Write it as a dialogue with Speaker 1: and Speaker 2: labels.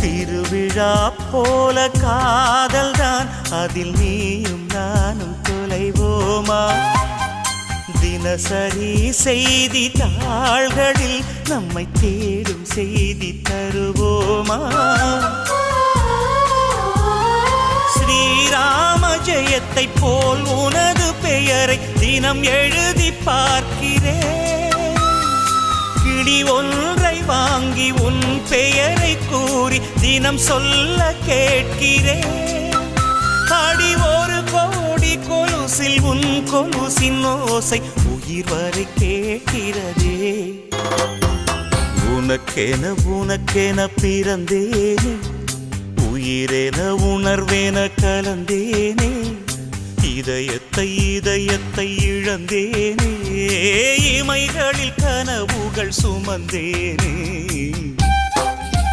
Speaker 1: திருவிழா போல காதல் தான் அதில் நீயும் நானும் தொலைவோமா? தினசரி செய்தி தாள்களில் நம்மை தேடும் செய்தி தருவோமா? ஸ்ரீராம ஜெயத்தை போல் உனது பெயரை தினம் எழுதி பார்க்கிறேன். கிளி ஒன்றை வாங்கி உன் பெயரை கூறி தினம் சொல்ல கேட்கிறேன். அடி ஒரு கோடி கொலுசில் உன் கொலுசின் ஓசை உயிர் வரை கேட்கிறதே. உனக்கென உனக்கென பிறந்தேனே. உயிரென உணர்வேன கலந்தேனே. இதயத்தை இதயத்தை இழந்தேனே. இமைகளில் கனவுகள் சுமந்தேனே.